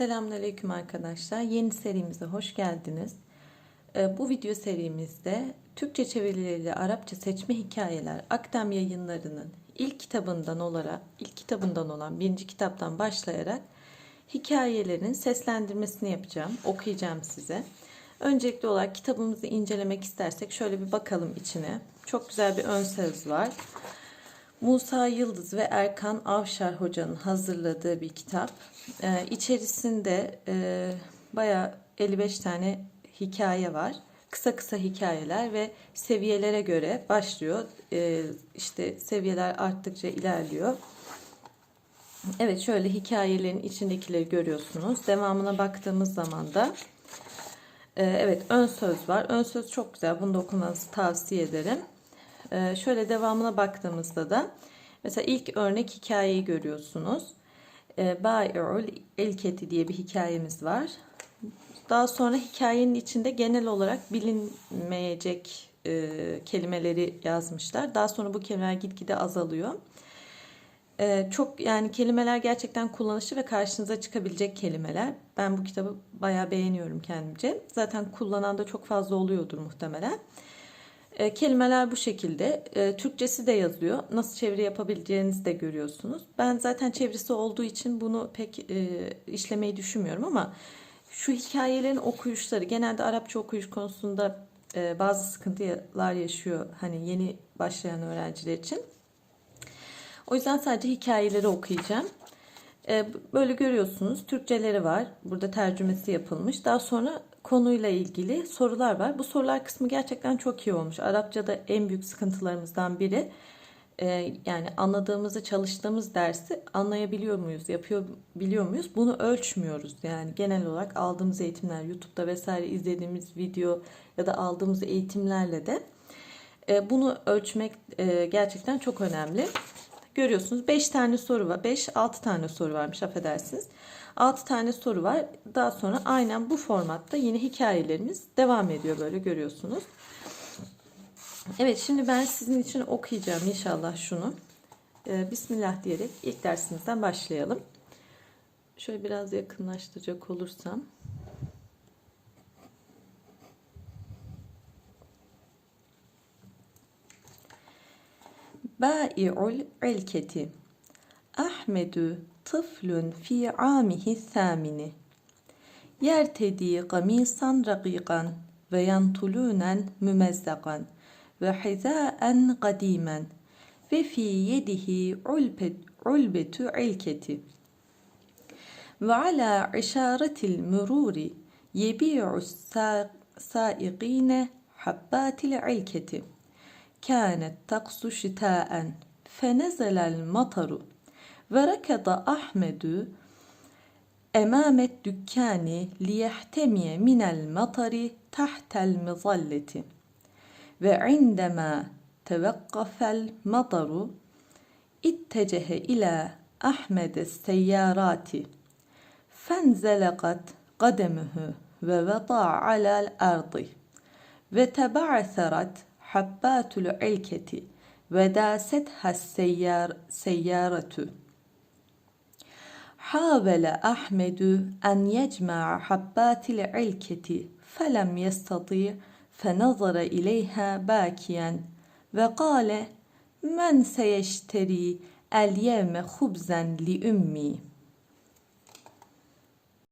Selamünaleyküm arkadaşlar. Yeni serimize hoş geldiniz. Ee, Bu video serimizde Türkçe çevirileriyle Arapça seçme hikayeler Akdem yayınlarının ilk kitabından olarak ilk kitabından olan birinci kitaptan başlayarak hikayelerin seslendirmesini yapacağım. Okuyacağım size. Öncelikli olarak kitabımızı incelemek istersek şöyle bir bakalım içine. Çok güzel bir ön söz var. Musa Yıldız ve Erkan Avşar Hoca'nın hazırladığı bir kitap. Ee, içerisinde e, bayağı 55 tane hikaye var. Kısa kısa hikayeler ve seviyelere göre başlıyor. Ee, işte seviyeler arttıkça ilerliyor. Evet şöyle hikayelerin içindekileri görüyorsunuz. Devamına baktığımız zaman da e, evet ön söz var. Ön söz çok güzel. Bunu da okumanızı tavsiye ederim. Ee, şöyle devamına baktığımızda da mesela ilk örnek hikayeyi görüyorsunuz. Ee, Bai'ul Elketi diye bir hikayemiz var. Daha sonra hikayenin içinde genel olarak bilinmeyecek e, kelimeleri yazmışlar. Daha sonra bu kelimeler gitgide azalıyor. Ee, çok yani kelimeler gerçekten kullanışlı ve karşınıza çıkabilecek kelimeler. Ben bu kitabı bayağı beğeniyorum kendimce. Zaten kullanan da çok fazla oluyordur muhtemelen. E, kelimeler bu şekilde. E, Türkçesi de yazıyor. Nasıl çeviri yapabileceğinizi de görüyorsunuz. Ben zaten çevirisi olduğu için bunu pek e, işlemeyi düşünmüyorum ama şu hikayelerin okuyuşları genelde Arapça okuyuş konusunda e, bazı sıkıntılar yaşıyor. Hani yeni başlayan öğrenciler için. O yüzden sadece hikayeleri okuyacağım. E, böyle görüyorsunuz. Türkçeleri var. Burada tercümesi yapılmış. Daha sonra konuyla ilgili sorular var. Bu sorular kısmı gerçekten çok iyi olmuş. Arapçada en büyük sıkıntılarımızdan biri e, yani anladığımızı çalıştığımız dersi anlayabiliyor muyuz, yapıyor biliyor muyuz? Bunu ölçmüyoruz. Yani genel olarak aldığımız eğitimler, YouTube'da vesaire izlediğimiz video ya da aldığımız eğitimlerle de e, bunu ölçmek e, gerçekten çok önemli. Görüyorsunuz 5 tane soru var. 5-6 tane soru varmış affedersiniz. 6 tane soru var. Daha sonra aynen bu formatta yine hikayelerimiz devam ediyor böyle görüyorsunuz. Evet şimdi ben sizin için okuyacağım inşallah şunu. Ee, Bismillah diyerek ilk dersimizden başlayalım. Şöyle biraz yakınlaştıracak olursam. Bâ'i'ul ilketi. Ahmedü tıflun fi amihi thamini. Yertediği gamisan rakikan ve yantulunen mümezzakan ve hizaen kadimen ve fi yedihi ulbetü ilketi ve ala işaretil müruri yebi'u sa'iqine habbatil ilketi.'' Kânet taksu şitâen fenezelel mataru ve rekeda Ahmedü emamet dükkani liyehtemiye minel matari tahtel mizalleti ve indema tevekkafel mataru ittecehe ila Ahmed seyyarati fenzelekat kademuhu ve veda alel ardı ve tebaserat الأرض وتبعثرت حبات العلكة وداستها السيار سيارة حاول أحمد أن يجمع حبات العلكة فلم يستطيع فنظر إليها باكيا وقال من سيشتري اليوم خبزا لأمي